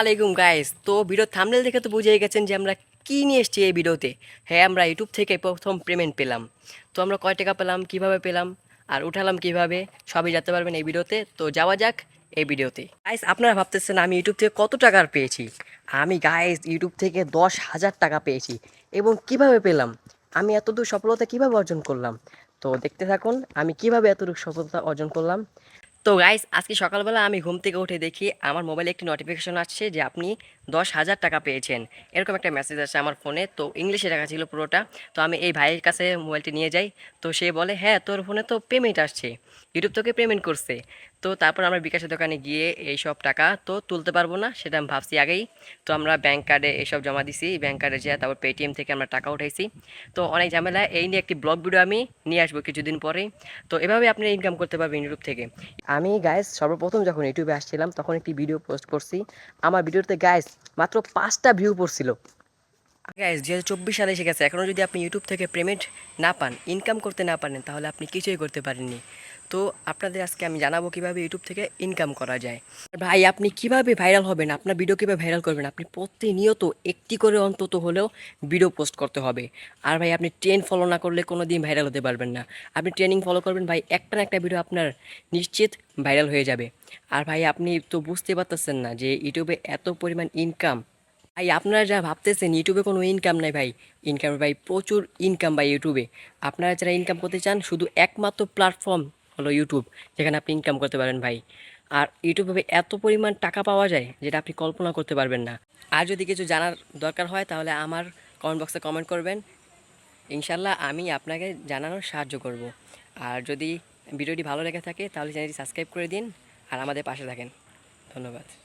আলাইকুম গাইস। তো video thumbnail দেখে তো বুঝেই গেছেন যে আমরা কী নিয়ে এসেছি এই ভিডিওতে। হ্যাঁ আমরা ইউটিউব থেকে প্রথম পেমেন্ট পেলাম। তো আমরা কয় টাকা পেলাম, কীভাবে পেলাম, আর উঠালাম কীভাবে, সবই জানতে পারবেন এই ভিডিওতে। তো যাওয়া যাক এই ভিডিওতে। গাইস, আপনারা ভাবতেছেন আমি ইউটিউব থেকে কত টাকার পেয়েছি? আমি গাইস ইউটিউব থেকে দশ হাজার টাকা পেয়েছি। এবং কীভাবে পেলাম? আমি এতদূর সফলতা কীভাবে অর্জন করলাম? তো দেখতে থাকুন, আমি কীভাবে এতটুকু সফলতা অর্জন করলাম। তো গাইস আজকে সকালবেলা আমি ঘুম থেকে উঠে দেখি আমার মোবাইলে একটি নোটিফিকেশন আসছে যে আপনি দশ হাজার টাকা পেয়েছেন। এরকম একটা মেসেজ আসে আমার ফোনে তো ইংলিশে টাকা ছিল পুরোটা। তো আমি এই ভাইয়ের কাছে মোবাইলটি নিয়ে যাই। তো সে বলে হ্যাঁ তোর ফোনে তো পেমেন্ট আসছে। ইউটিউব তোকে পেমেন্ট করছে। তো তারপর আমরা বিকাশের দোকানে গিয়ে এই সব টাকা তো তুলতে পারব না, সেটা আমি ভাবছি আগেই। তো আমরা ব্যাংক কার্ডে এইসব জমা দিছি। ব্যাংক কার্ডে যেয়ে তারপর পেটিএম থেকে আমরা টাকা উঠাইছি। তো অনেক ঝামেলা। এই নিয়ে একটি ব্লগ ভিডিও আমি নিয়ে আসব কিছুদিন পরেই। তো এভাবে আপনি ইনকাম করতে পারবেন ইউটিউব থেকে। আমি গাইস সর্বপ্রথম যখন ইউটিউবে আসছিলাম, তখন একটি ভিডিও পোস্ট করছি। আমার ভিডিওতে গাইস মাত্র পাঁচটা ভিউ পড়ছিল। গ্যাস দু হাজার চব্বিশ সালে এসে গেছে এখনও যদি আপনি ইউটিউব থেকে পেমেন্ট না পান ইনকাম করতে না পারেন, তাহলে আপনি কিছুই করতে পারেননি। তো আপনাদের আজকে আমি জানাব কীভাবে ইউটিউব থেকে ইনকাম করা যায়। ভাই, আপনি কীভাবে ভাইরাল হবেন? আপনার ভিডিও কীভাবে ভাইরাল করবেন? আপনি প্রতিনিয়ত একটি করে অন্তত হলেও ভিডিও পোস্ট করতে হবে। আর ভাই, আপনি ট্রেন ফলো না করলে কোনো দিন ভাইরাল হতে পারবেন না। আপনি ট্রেনিং ফলো করবেন, ভাই, একটা না একটা ভিডিও আপনার নিশ্চিত ভাইরাল হয়ে যাবে। আর ভাই, আপনি তো বুঝতে পারতেছেন না যে ইউটিউবে এত পরিমাণ ইনকাম ভাই, আপনারা যা ভাবতেছেন ইউটিউবে কোনো ইনকাম নাই ভাই। ইনকাম ভাই, প্রচুর ইনকাম ভাই ইউটিউবে আপনারা যারা ইনকাম করতে চান, শুধু একমাত্র প্ল্যাটফর্ম হলো ইউটিউব যেখানে আপনি ইনকাম করতে পারেন ভাই। আর ইউটিউবে এত পরিমাণ টাকা পাওয়া যায়, যেটা আপনি কল্পনা করতে পারবেন না। আর যদি কিছু জানার দরকার হয়, তাহলে আমার কমেন্ট বক্সে কমেন্ট করবেন। ইনশাল্লাহ আমি আপনাকে জানানোর সাহায্য করব। আর যদি ভিডিওটি ভালো লেগে থাকে, তাহলে চ্যানেলটি সাবস্ক্রাইব করে দিন। আর আমাদের পাশে থাকেন। ধন্যবাদ।